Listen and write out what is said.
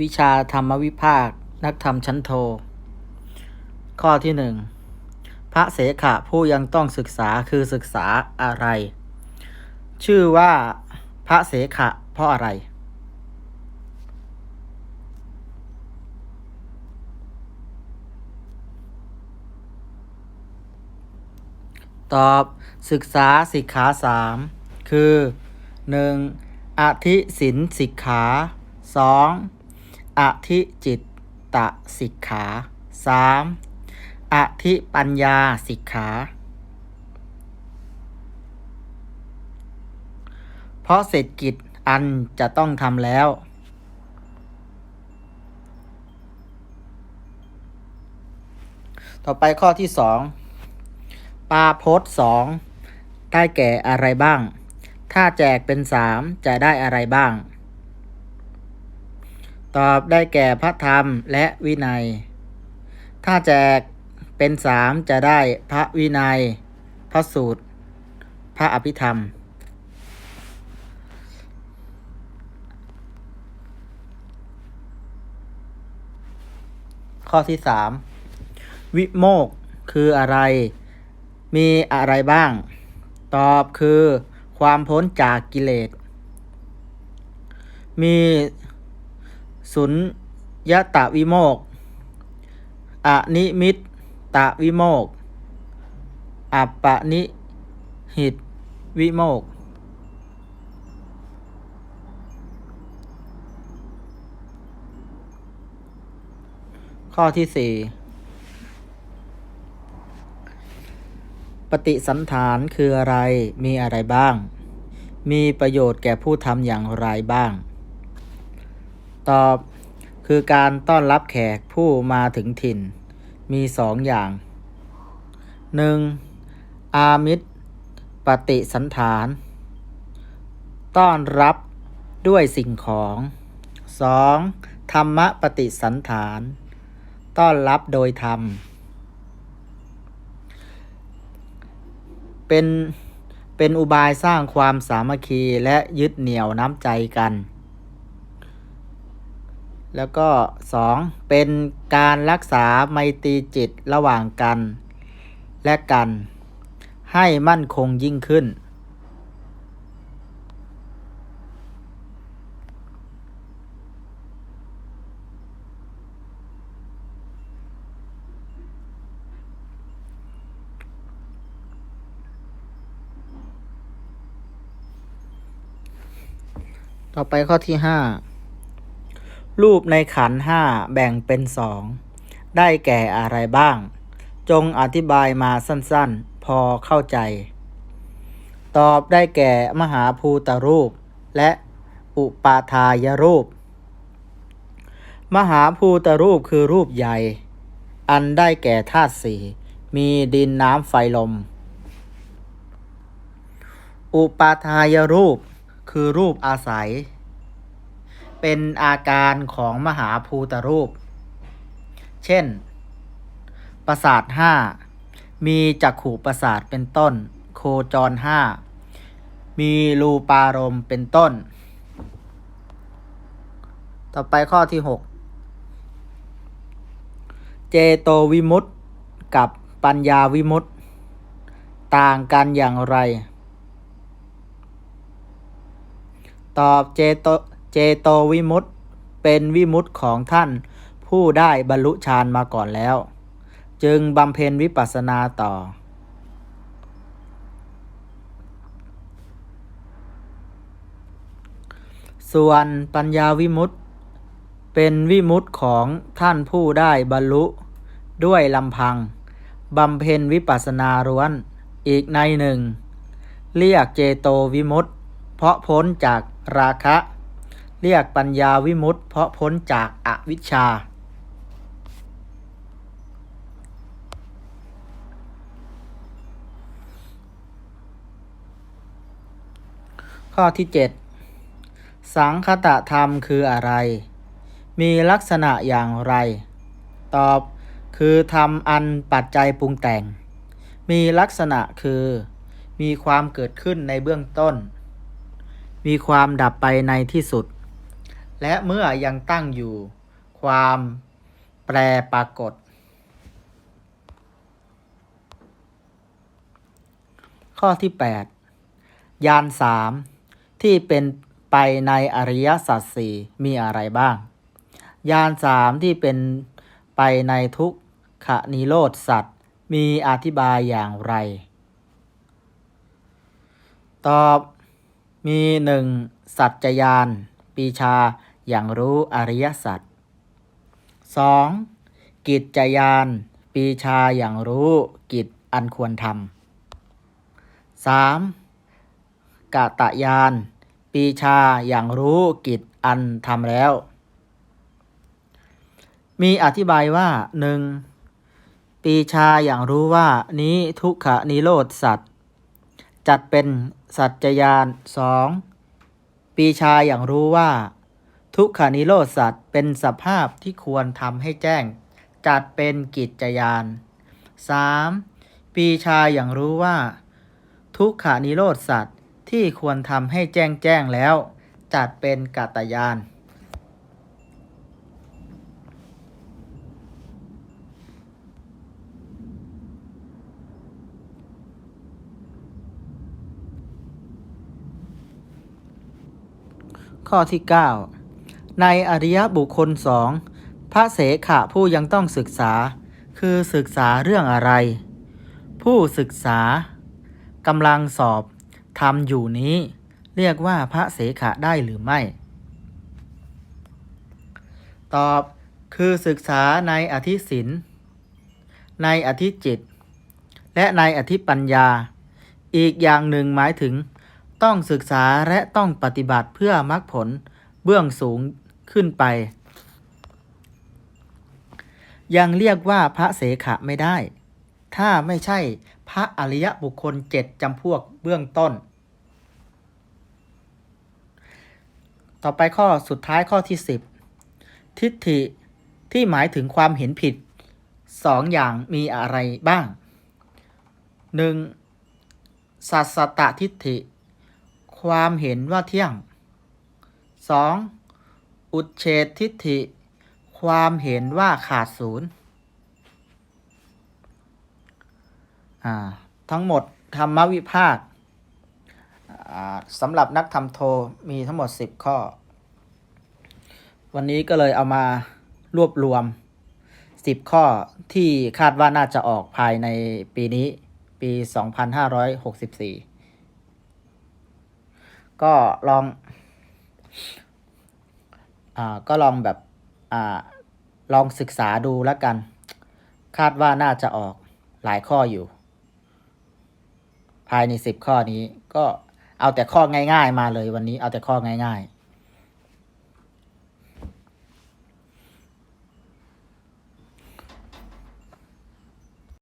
วิชาธรรมวิภาค นักธรรมชั้นโท ข้อที่หนึ่งพระเสขะผู้ยังต้องศึกษาคือศึกษาอะไร ชื่อว่าพระเสขะเพราะอะไร ตอบศึกษาสิกขาสามคือ 1. อธิสินสิกขา 2. อธิจิตตสิกขา 3. อธิปัญญาสิกขา เพราะเสร็จกิจอันจะต้องทำแล้ว ต่อไปข้อที่สองปาโพสสองได้แก่อะไรบ้าง ถ้าแจกเป็นสามจะได้อะไรบ้าง ตอบได้แก่พระธรรมและวินัย ถ้าแจกเป็นสามจะได้พระวินัย พระสูตร พระอภิธรรม ข้อที่สามวิโมกคืออะไร มีอะไรบ้าง ตอบคือความพ้นจากกิเลส มี สุญญตะวิโมกอนิมิตตะวิโมกอัปปนิหิตวิโมก ข้อที่สี่ปฏิสันฐานคืออะไร มีอะไรบ้าง มีประโยชน์แก่ผู้ทำอย่างไรบ้าง ตอบ คือการต้อนรับแขกผู้มาถึงถิ่น มีสองอย่าง 1. อามิตร ปฏิสันฐาน ต้อนรับด้วยสิ่งของ 2. ธรรมะปฏิสันฐาน ต้อนรับโดยธรรม เป็นเป็นอุบายสร้างความสามัคคีและยึดเหนี่ยวน้ำใจกัน แล้วก็ 2. เป็นการรักษาไมตรีจิตระหว่างกัน และกัน ให้มั่นคงยิ่งขึ้น ต่อไปข้อที่ห้า รูปในขันห้าแบ่งเป็นสอง ได้แก่อะไรบ้าง จงอธิบายมาสั้นๆ พอเข้าใจ ตอบได้แก่มหาภูตรูป และอุปาทายรูป มหาภูตรูปคือรูปใหญ่ อันได้แก่ธาตุสี่ มีดินน้ำไฟลม อุปาทายรูปคือรูปอาศัย เป็นอาการของมหาภูตรูป เช่น ประสาทห้ามีจักขู่ประสาทเป็นต้น โคจรห้ามีรูปารมณ์เป็นต้น ต่อไปข้อที่ 6 เจโตวิมุตติกับปัญญาวิมุตติต่างกันอย่างไร ตอบเจโต เจโตวิมุตติเป็นวิมุตติของท่าน ผู้ได้บรรลุฌานมาก่อนแล้ว จึงบำเพ็ญวิปัสสนาต่อ ส่วนปัญญาวิมุตติเป็นวิมุตติของท่านผู้ได้บรรลุด้วยลำพังบำเพ็ญวิปัสสนาร้วนอีกในหนึ่ง เรียกเจโตวิมุตติเพราะพ้นจากราคะ เรียกปัญญาวิมุตติเพราะพ้นจากอวิชชา ข้อที่ 7 สังคตธรรมคืออะไร มีลักษณะอย่างไร ตอบคือธรรมอันปัจจัยปรุงแต่ง มีลักษณะคือ มีความเกิดขึ้นในเบื้องต้น มีความดับไปในที่สุด และเมื่อยังตั้งอยู่ ความแปรปรากฏ ข้อที่ 8 ยานสามที่เป็นไปในอริยสัจสี่มีอะไรบ้าง ยานสามที่เป็นไปในทุกขนิโรธสัตว์มีอธิบายอย่างไร ตอบมีหนึ่งสัจจยานปีชา อย่างรู้อริยสัจสองกิจจยาน ปีชาอย่างรู้กิจอันควรทำสามกะตะยาน ปีชาอย่างรู้กิจอันทำแล้ว มีอธิบายว่าหนึ่งปีชาอย่างรู้ว่านี้ทุกขนิโรธสัตว์จัดเป็นสัจจยานสองปีชาอย่างรู้ว่า ทุกขานิโรธสัตว์เป็นสภาพที่ควรทำให้แจ้ง จัดเป็นกิจจยาน 3. ปีชาอย่างรู้ว่า ทุกขานิโรธสัตว์ที่ควรทำให้แจ้งแจ้งแล้ว จัดเป็นกัตตยานข้อที่ 9 ในอริยบุคคลสองพระเสขะผู้ยังต้องศึกษา คือศึกษาเรื่องอะไร ผู้ศึกษากำลังสอบทำอยู่นี้ เรียกว่าพระเสขะได้หรือไม่ ตอบคือศึกษาในอธิศินในอธิจิต และในอธิปัญญา อีกอย่างหนึ่งหมายถึง ต้องศึกษาและต้องปฏิบัติเพื่อมรรคผลเบื้องสูง ขึ้นไป ยังเรียกว่าพระเสขะไม่ได้ ถ้าไม่ใช่พระอริยบุคคลเจ็ดจำพวกเบื้องต้น ต่อไปข้อสุดท้ายข้อที่10ทิฏฐิที่หมายถึงความเห็นผิดสองอย่างมีอะไรบ้าง 1. สัสสตทิฏฐิ ความเห็นว่าเที่ยง 2. อุดเฉดทิฏฐิ ความเห็นว่าขาดศูนย์ทั้งหมดธรรมวิภาคสำหรับนักทำโทมีทั้งหมด 10 ข้อ วันนี้ก็เลยเอามารวบรวม 10 ข้อที่คาดว่าน่าจะออกภายในปีนี้ปี 2564 ก็ลอง อ่าก็ลองแบบอ่าลองศึกษาดูแล้วกัน คาดว่าน่าจะออกหลายข้ออยู่ ภายในสิบข้อนี้ก็เอาแต่ข้อง่าย ๆ มาเลยวันนี้เอาแต่ข้อง่าย ๆ